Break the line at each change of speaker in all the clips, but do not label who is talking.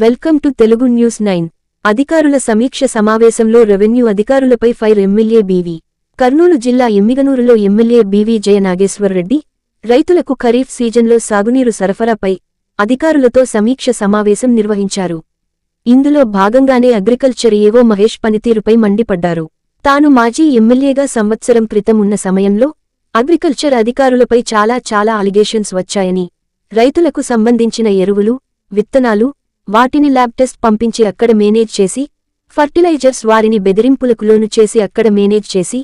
Welcome to Telugu news nine. అధికారుల సమీక్ష సమావేశంలో రెవెన్యూ అధికారులపై ఫైర్ ఎమ్మెల్యే బీవీ. కర్నూలు జిల్లా ఎమ్మిగనూరులో ఎమ్మెల్యే బీవీ జయనాగేశ్వరరెడ్డి. రైతులకు ఖరీఫ్ సీజన్లో సాగునీరు సరఫరాపై అధికారులతో సమీక్ష సమావేశం నిర్వహించారు. ఇందులో భాగంగానే అగ్రికల్చర్ ఏవో మహేష్ పనితీరుపై మండిపడ్డారు. తాను మాజీ ఎమ్మెల్యేగా సంవత్సరం క్రితం ఉన్న సమయంలో అగ్రికల్చర్ అధికారులపై చాలా చాలా అలిగేషన్స్ వచ్చాయని రైతులకు సంబంధించిన ఎరువులు విత్తనాలు వాటిని ల్యాబ్ టెస్ట్ పంపించి అక్కడ మేనేజ్ చేసి ఫర్టిలైజర్స్ వారిని బెదిరింపులకు లోను చేసి అక్కడ మేనేజ్ చేసి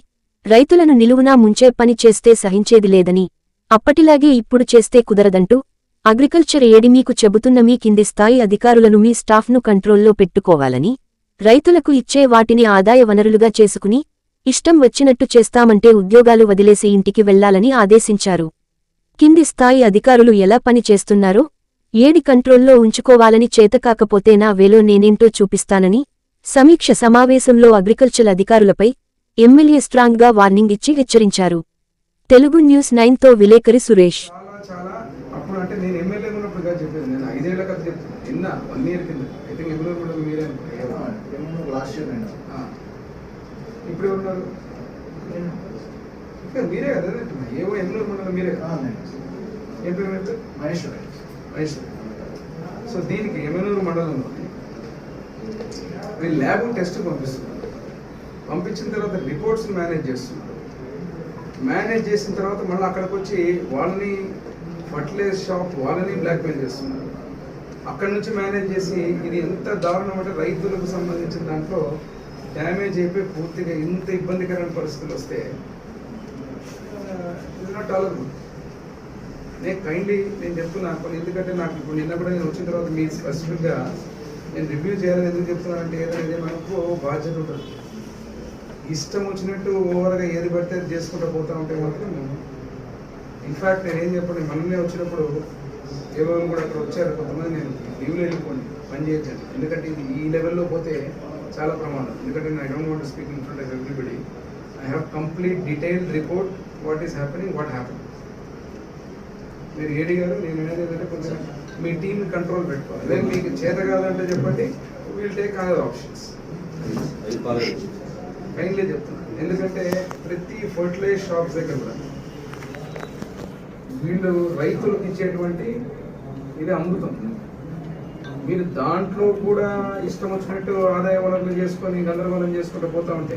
రైతులను నిలువునా ముంచే పని చేస్తే సహించేది లేదని అప్పటిలాగే ఇప్పుడు చేస్తే కుదరదంటూ అగ్రికల్చర్ ఏడి మీకు చెబుతున్న మీ కింది స్థాయి అధికారులను మీ స్టాఫ్ను కంట్రోల్లో పెట్టుకోవాలని రైతులకు ఇచ్చే వాటిని ఆదాయ వనరులుగా చేసుకుని ఇష్టం వచ్చినట్టు చేస్తామంటే ఉద్యోగాలు వదిలేసి ఇంటికి వెళ్ళాలని ఆదేశించారు. కింది స్థాయి అధికారులు ఎలా పని ఏడి కంట్రోల్లో ఉంచుకోవాలని చేతకాకపోతే నా వేలో నేనేంటో చూపిస్తానని సమీక్ష సమావేశంలో అగ్రికల్చర్ అధికారులపై ఎమ్మెల్యే స్ట్రాంగ్గా వార్నింగ్ ఇచ్చి హెచ్చరించారు. తెలుగు న్యూస్ నైన్తో విలేకరి సురేష్.
చాలా చాలా. అప్పుడు అంటే నేను ఎమ్మెల్యే ఉన్నప్పుడు కాదు చెప్పేది. నేను ఐదేళ్ళ కథ చెప్తున్నా నిన్న వన్ ఇయర్ కింద. ఐ థింక్ ఎమ్మెల్యే కూడా మీరే అనుకుంటా.
లాస్ట్ ఇయర్ నేను
ఆ. ఇప్పుడు ఎవరు ఉన్నారు ఇంకా మీరే కదా. మీరే. కదా ఏం పేరు?
మహేశ్వర్
వయసు సో దీనికి ఎమ్మెల్యేరు మండలంలో వీళ్ళు ల్యాబ్ టెస్ట్ పంపిస్తున్నారు. పంపించిన తర్వాత రిపోర్ట్స్ మేనేజ్ చేస్తున్నారు. మేనేజ్ చేసిన తర్వాత మళ్ళీ అక్కడికి వచ్చి వాళ్ళని ఫర్టిలైజర్ షాప్ వాళ్ళని బ్లాక్మెయిల్ చేస్తున్నారు. అక్కడ నుంచి మేనేజ్ చేసి ఇది ఎంత దారుణం అంటే రైతులకు సంబంధించిన దాంట్లో డ్యామేజ్ అయిపోయి పూర్తిగా ఇంత ఇబ్బందికరమైన పరిస్థితులు వస్తే ఇది నాట్ టాలరబుల్ నేను కైండ్లీ నేను చెప్తున్నా కొన్ని ఎందుకంటే నాకు ఇప్పుడు నిన్న కూడా నేను వచ్చిన తర్వాత మీ స్పెసిఫిక్గా నేను రివ్యూ చేయాలని ఎందుకు చెప్తున్నానంటే ఏదైనా మనకు బాధ్యత ఉంటుంది. ఇష్టం వచ్చినట్టు ఓవర్గా ఏది పడితే అది చేసుకుంటూ పోతా ఉంటే మాత్రం ఇన్ఫ్యాక్ట్ నేను ఏం చెప్పండి మనమే వచ్చినప్పుడు ఏవో కూడా అక్కడ వచ్చారు కొంతమంది నేను లీవ్లో వెళ్ళిపోండి పని చేయొచ్చండి ఎందుకంటే ఇది ఈ లెవెల్లో పోతే చాలా ప్రమాదం. ఎందుకంటే I don't want speak in front of everybody I have complete detailed report what is happening what happen మీరు ఏడి గారు నేను అనేది ఏంటంటే కొంచెం మీ టీం కంట్రోల్ పెట్టుకోవాలి. లేదు మీకు చేత కాదంటే చెప్పండి we'll take other options kindly చెప్తున్నాను. ఎందుకంటే ప్రతి ఫర్టిలైజర్ షాప్స్ దగ్గర కూడా వీళ్ళు రైతులకు ఇచ్చేటువంటి ఇది అమృతం. మీరు దాంట్లో కూడా ఇష్టం వచ్చినట్టు ఆదాయ వనరులు చేసుకొని గందరగోళం చేసుకుంటూ పోతా ఉంటే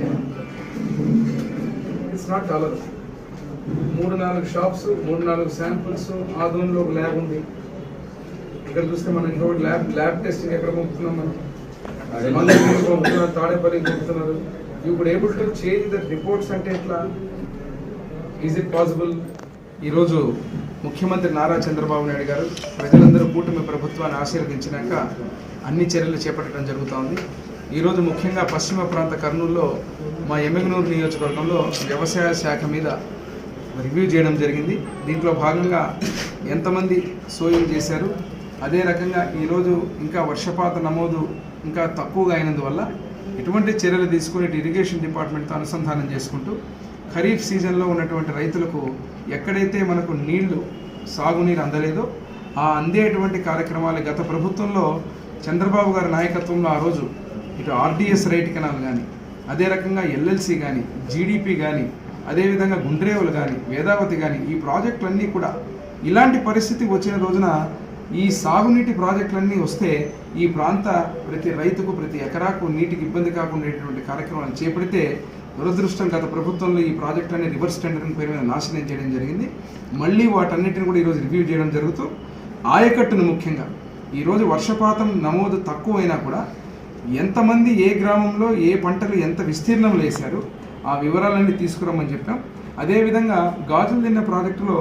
ఇట్స్ నాట్ టాలర్ మూడు నాలుగు షాప్స్ మూడు నాలుగు శాంపుల్స్ ఆ దూరంలో ఒక ల్యాబ్ ఉంది. ఇక్కడ చూస్తే మనం ఇంకొకటి ల్యాబ్ ల్యాబ్ టెస్టింగ్ ఎక్కడ పంపుతున్నాం మనం? పంపుతున్నారు తాడేపల్లి పంపుతున్నారు. ఇప్పుడు able to change the reports అంటే ఎట్లా? ఈజ్ ఇట్ పాసిబుల్ ఈరోజు ముఖ్యమంత్రి నారా చంద్రబాబు నాయుడు గారు ప్రజలందరూ కూటమి ప్రభుత్వాన్ని ఆశీర్వదించినాక అన్ని చర్యలు చేపట్టడం జరుగుతూ ఉంది ఈరోజు ముఖ్యంగా పశ్చిమ ప్రాంత కర్నూలులో మా ఎమ్మెగనూరు నియోజకవర్గంలో వ్యవసాయ శాఖ మీద రివ్యూ చేయడం జరిగింది. దీంట్లో భాగంగా ఎంతమంది సోయింగ్ చేశారు. అదే రకంగా ఈరోజు ఇంకా వర్షపాత నమోదు ఇంకా తక్కువగా అయినందువల్ల ఎటువంటి చర్యలు తీసుకుని ఇరిగేషన్ డిపార్ట్మెంట్తో అనుసంధానం చేసుకుంటూ ఖరీఫ్ సీజన్లో ఉన్నటువంటి రైతులకు ఎక్కడైతే మనకు నీళ్ళు సాగునీరు అందలేదో ఆ అందేటువంటి కార్యక్రమాలు గత ప్రభుత్వంలో చంద్రబాబు గారి నాయకత్వంలో ఆ రోజు ఇటు ఆర్డీఎస్ రైట్ కెనాల్ కానీ అదే రకంగా ఎల్ఎల్సి కానీ జీడిపి కానీ అదేవిధంగా గుండ్రేవులు కానీ వేదావతి కానీ ఈ ప్రాజెక్టులన్నీ కూడా ఇలాంటి పరిస్థితి వచ్చిన రోజున ఈ సాగునీటి ప్రాజెక్టులన్నీ వస్తే ఈ ప్రాంత ప్రతి రైతుకు ప్రతి ఎకరాకు నీటికి ఇబ్బంది కాకుండా కార్యక్రమాలు చేపడితే దురదృష్టం గత ప్రభుత్వంలో ఈ ప్రాజెక్టులన్నీ రివర్స్ టెండరింగ్ పేరు మీద నాశనం చేయడం జరిగింది. మళ్ళీ వాటన్నిటిని కూడా ఈరోజు రివ్యూ చేయడం జరుగుతూ ఆయకట్టును ముఖ్యంగా ఈరోజు వర్షపాతం నమోదు తక్కువైనా కూడా ఎంతమంది ఏ గ్రామంలో ఏ పంటలు ఎంత విస్తీర్ణంలో వేశారు ఆ వివరాలన్నీ తీసుకురమ్మని చెప్పాం. అదేవిధంగా గాజులు తిన్న ప్రాజెక్టులో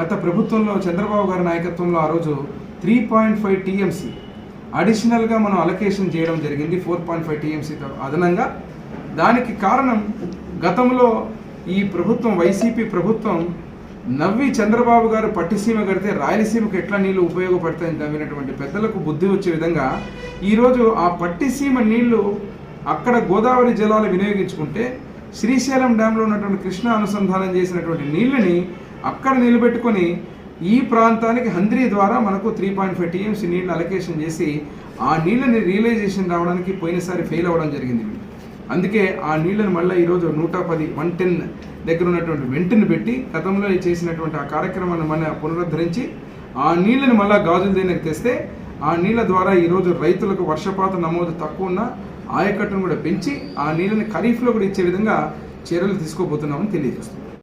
గత ప్రభుత్వంలో చంద్రబాబు గారి నాయకత్వంలో ఆ రోజు త్రీ పాయింట్ ఫైవ్ టీఎంసీ అడిషనల్గా మనం అలొకేషన్ చేయడం జరిగింది ఫోర్ పాయింట్ ఫైవ్ టీఎంసీతో అదనంగా. దానికి కారణం గతంలో ఈ ప్రభుత్వం వైసీపీ ప్రభుత్వం నవ్వి చంద్రబాబు గారు పట్టిసీమ కడితే రాయలసీమకు ఎట్లా నీళ్ళు ఉపయోగపడతాయని నవ్వినటువంటి పెద్దలకు బుద్ధి వచ్చే విధంగా ఈరోజు ఆ పట్టిసీమ నీళ్ళు అక్కడ గోదావరి జలాలు వినియోగించుకుంటే శ్రీశైలం డ్యాంలో ఉన్నటువంటి కృష్ణ అనుసంధానం చేసినటువంటి నీళ్ళని అక్కడ నిలబెట్టుకొని ఈ ప్రాంతానికి హంద్రీ ద్వారా మనకు త్రీ పాయింట్ ఫైవ్ టీఎంసీ నీళ్ళు అలొకేషన్ చేసి ఆ నీళ్ళని రియలైజేషన్ రావడానికి పోయినసారి ఫెయిల్ అవ్వడం జరిగింది. అందుకే ఆ నీళ్ళని మళ్ళీ ఈరోజు నూట పది వన్ టెన్ దగ్గర ఉన్నటువంటి వెంటని పెట్టి గతంలో చేసినటువంటి ఆ కార్యక్రమాన్ని మన పునరుద్ధరించి ఆ నీళ్ళని మళ్ళీ గాజుల దగ్గరికి తెస్తే ఆ నీళ్ళ ద్వారా ఈరోజు రైతులకు వర్షపాతం నమోదు తక్కువ ఉన్న ఆయకట్టును కూడా పెంచి ఆ నీళ్ళని ఖరీఫ్లో కూడా ఇచ్చే విధంగా చర్యలు తీసుకోబోతున్నామని తెలియజేస్తుంది.